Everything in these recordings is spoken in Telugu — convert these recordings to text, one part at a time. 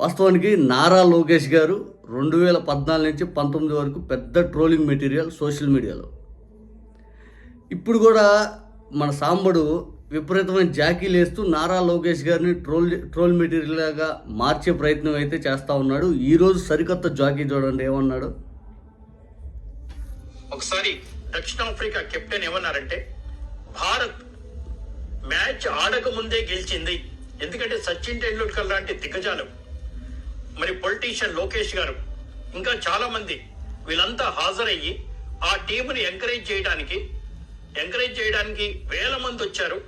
వాస్తవానికి నారా లోకేష్ గారు రెండు వేల పద్నాలుగు నుంచి పంతొమ్మిది వరకు పెద్ద ట్రోలింగ్ మెటీరియల్ సోషల్ మీడియాలో. ఇప్పుడు కూడా మన సాంబడు విపరీతమైన జాకీలు వేస్తూ నారా లోకేష్ గారిని ట్రోల్ ట్రోల్ మెటీరియల్గా మార్చే ప్రయత్నం అయితే చేస్తూ ఉన్నాడు. ఈరోజు సరికొత్త జాకీ చూడండి ఏమన్నాడు? ఒకసారి దక్షిణాఫ్రికా కెప్టెన్ ఏమన్నారంటే భారత్ మ్యాచ్ ఆడక ముందే గెలిచింది. ఎందుకంటే సచిన్ టెండూల్కర్ లాంటి దిగ్గజాలు మరి పొలిటీషియన్ లోకేష్ గారు ఇంకా చాలా మంది వీళ్ళంతా హాజరయ్యి ఆ టీంని ఎంకరేజ్ చేయడానికి ఎంకరేజ్ చేయడానికి వేల మంది వచ్చారు.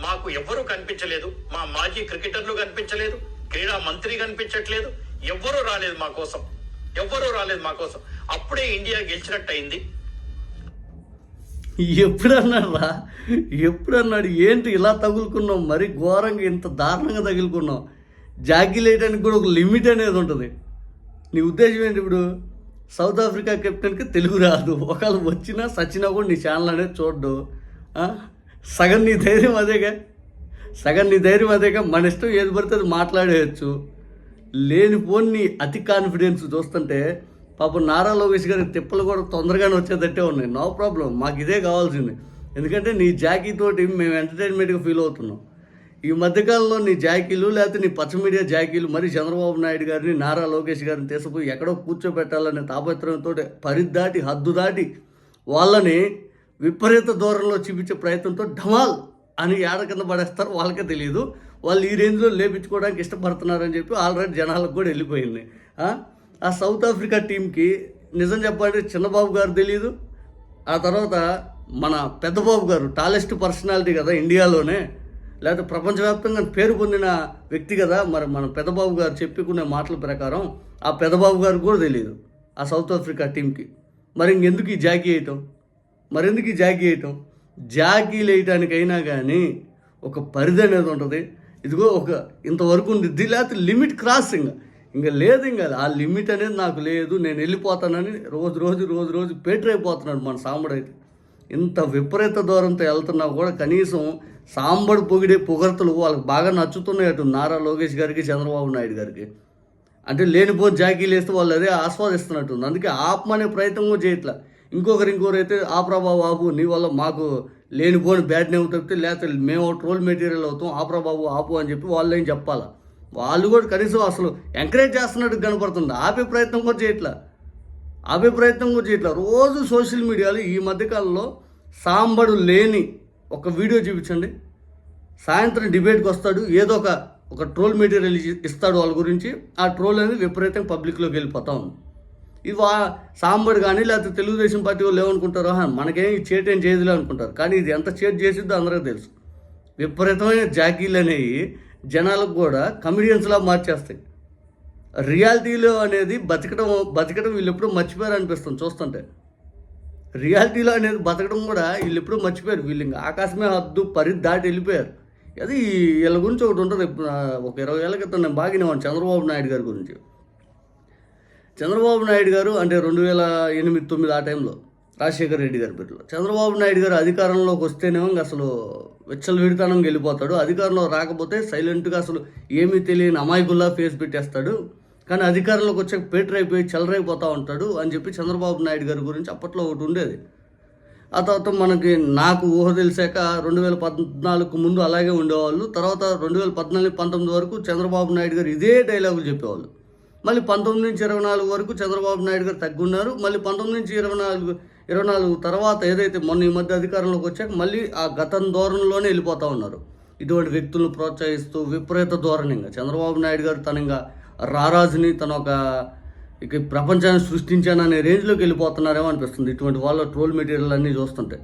మాకు ఎవ్వరూ కనిపించలేదు. మా మాజీ క్రికెటర్లు కనిపించలేదు. క్రీడా మంత్రి కనిపించట్లేదు. ఎవ్వరూ రాలేదు మా కోసం. ఎవ్వరూ రాలేదు మా కోసం. అప్పుడే ఇండియా గెలిచినట్టు అయింది ఎప్పుడన్నాడు ఎప్పుడన్నాడు? ఏంటి ఇలా తగులుకున్నాం? మరి ఘోరంగా ఇంత దారుణంగా తగులుకున్నాం? జాకీ లేయడానికి కూడా ఒక లిమిట్ అనేది ఉంటుంది. నీ ఉద్దేశం ఏంటి ఇప్పుడు? సౌత్ ఆఫ్రికా కెప్టెన్కి తెలుగు రాదు. ఒకవేళ వచ్చినా సచ్చినా కూడా నీ ఛానల్ అనేది చూడ్డు. సగం నీ ధైర్యం అదేగా? సగం నీ ధైర్యం అదేగా? మన ఇష్టం ఏది పడితే అది మాట్లాడేయచ్చు. లేనిపోని నీ అతి కాన్ఫిడెన్స్ చూస్తుంటే పాపం నారా లోకేష్ గారి తిప్పలు కూడా తొందరగానే వచ్చేటట్టే ఉన్నాయి. No problem. మాకు ఇదే కావాల్సింది. ఎందుకంటే నీ జాకీ తోటి మేము ఎంటర్టైన్మెంట్గా ఫీల్ అవుతున్నాం. ఈ మధ్యకాలంలో నీ జాకీలు లేకపోతే నీ పచ్చ మీడియా జాకీలు మరి చంద్రబాబు నాయుడు గారిని నారా లోకేష్ గారిని తీసుకుపోయి ఎక్కడో కూర్చోబెట్టాలనే తాపత్రయంతో పరిధి దాటి హద్దు దాటి వాళ్ళని విపరీత దూరంలో చూపించే ప్రయత్నంతో ఢమాల్ అని ఏడ కింద పడేస్తారు వాళ్ళకే తెలియదు వాళ్ళు ఈ రేంజ్లో లేపించుకోవడానికి ఇష్టపడుతున్నారని చెప్పి ఆల్రెడీ జనాలకు కూడా వెళ్ళిపోయింది. ఆ? ఆ సౌత్ ఆఫ్రికా టీంకి నిజం చెప్పాలంటే చిన్నబాబు గారు తెలియదు ఆ తర్వాత మన పెద్దబాబు గారు టాలెస్ట్ పర్సనాలిటీ కదా ఇండియాలోనే. లేకపోతే ప్రపంచవ్యాప్తంగా పేరు పొందిన వ్యక్తి కదా మరి మన పెదబాబు గారు చెప్పుకునే మాటల ప్రకారం ఆ పెదబాబు గారు కూడా తెలియదు ఆ సౌత్ ఆఫ్రికా టీంకి మరి ఇంకెందుకు ఈ జాకీ వేయటం? మరెందుకు ఈ జాకీ వేయటం? జాకీలు వేయటానికైనా కానీ ఒక పరిధి అనేది ఉంటుంది. ఇదిగో ఒక ఇంతవరకు ఉంది. లేకపోతే లిమిట్ క్రాస్ ఇంకా ఇంకా లేదు ఇంకా ఆ లిమిట్ అనేది నాకు లేదు నేను వెళ్ళిపోతానని రోజు రోజు రోజు రోజు పేటరైపోతున్నాడు మన సాంబడు అయితే. ఇంత విపరీత దూరంతో వెళ్తున్నా కూడా కనీసం సాంబడు పొగిడే పొగర్తలు వాళ్ళకి బాగా నచ్చుతున్నాయి అటు నారా లోకేష్ గారికి చంద్రబాబు నాయుడు గారికి. అంటే లేనిపో జాకీలు వేస్తే వాళ్ళు అదే ఆస్వాదిస్తున్నట్టుంది. అందుకే ఆపమనే ప్రయత్నం కూడా చేయట్లా. ఇంకొకరు ఇంకొకరు అయితే ఆపరా బాబు ఆపు నీ వల్ల మాకు లేనిపోని బ్యాడ్ నేమ్ తప్పితే లేకపోతే మేము ట్రోల్ మెటీరియల్ అవుతాం ఆపరా బాబు ఆపు అని చెప్పి వాళ్ళు ఏం చెప్పాలా? వాళ్ళు కూడా కనీసం అసలు ఎంకరేజ్ చేస్తున్నట్టు కనపడుతుంది. ఆపే ప్రయత్నం కూడా చేయట్లా. ఆపే ప్రయత్నం కూడా రోజు సోషల్ మీడియాలో ఈ మధ్యకాలంలో సాంబడు లేని ఒక వీడియో చూపించండి. సాయంత్రం డిబేట్కి వస్తాడు ఏదో ఒక ఒక ట్రోల్ మెటీరియల్ ఇస్తాడు వాళ్ళ గురించి. ఆ ట్రోల్ అనేది విపరీతంగా పబ్లిక్లోకి వెళ్ళిపోతా ఉంది. ఇది వా సాంబడు కానీ లేకపోతే తెలుగుదేశం పార్టీ వాళ్ళు ఏమనుకుంటారు మనకేం ఈ చేట్ ఏం చేయదులే అనుకుంటారు. కానీ ఇది ఎంత చేట్ చేసిద్దో అందరికీ తెలుసు. విపరీతమైన జాకీలు అనేవి జనాలకు కూడా కమిడియన్స్లా మార్చేస్తాయి. రియాలిటీలో అనేది బతకడం బతకడం వీళ్ళు ఎప్పుడూ మర్చిపోయారు అనిపిస్తుంది చూస్తుంటే. రియాలిటీలో అనేది బతకడం కూడా వీళ్ళు ఎప్పుడూ మర్చిపోయారు. వీళ్ళు ఇంకా ఆకాశమే హద్దు పరిధి దాటి వెళ్ళిపోయారు. అది వీళ్ళ గురించి ఒకటి ఉంటుంది. ఒక ఇరవై ఏళ్ళ క్రితం నేను బాగా చంద్రబాబు నాయుడు గారి గురించి. చంద్రబాబు నాయుడు గారు అంటే రెండు వేల ఎనిమిది తొమ్మిది ఆ టైంలో రాజశేఖర రెడ్డి గారి పేరులో. చంద్రబాబు నాయుడు గారు అధికారంలోకి వస్తేనేమో అసలు వెచ్చలు విడితనంగా వెళ్ళిపోతాడు. అధికారంలో రాకపోతే సైలెంట్గా అసలు ఏమీ తెలియని అమాయకుల్లా ఫేస్ పెట్టేస్తాడు. కానీ అధికారంలోకి వచ్చాక పేటరైపోయి చెలరైపోతూ ఉంటాడు అని చెప్పి చంద్రబాబు నాయుడు గారి గురించి అప్పట్లో ఒకటి ఉండేది. ఆ తర్వాత మనకి నాకు ఊహ తెలిసాక రెండు వేల పద్నాలుగు ముందు అలాగే ఉండేవాళ్ళు. తర్వాత రెండు వేల పద్నాలుగు పంతొమ్మిది వరకు చంద్రబాబు నాయుడు గారు ఇదే డైలాగులు చెప్పేవాళ్ళు. మళ్ళీ పంతొమ్మిది నుంచి ఇరవై నాలుగు వరకు చంద్రబాబు నాయుడు గారు తగ్గున్నారు. మళ్ళీ పంతొమ్మిది నుంచి ఇరవై నాలుగు ఇరవై నాలుగు తర్వాత ఏదైతే మొన్న ఈ మధ్య అధికారంలోకి వచ్చాక మళ్ళీ ఆ గతం ధోరణిలోనే వెళ్ళిపోతూ ఉన్నారు. ఇటువంటి వ్యక్తులను ప్రోత్సహిస్తూ విపరీత ధోరణిగా చంద్రబాబు నాయుడు గారు తనంగా రారాజుని తన ఒక ఇక ప్రపంచాన్ని సృష్టించాననే రేంజ్లోకి వెళ్ళిపోతున్నారేమో అనిపిస్తుంది. ఇటువంటి వాళ్ళ ట్రోల్ మెటీరియల్ అన్నీ చూస్తుంటే.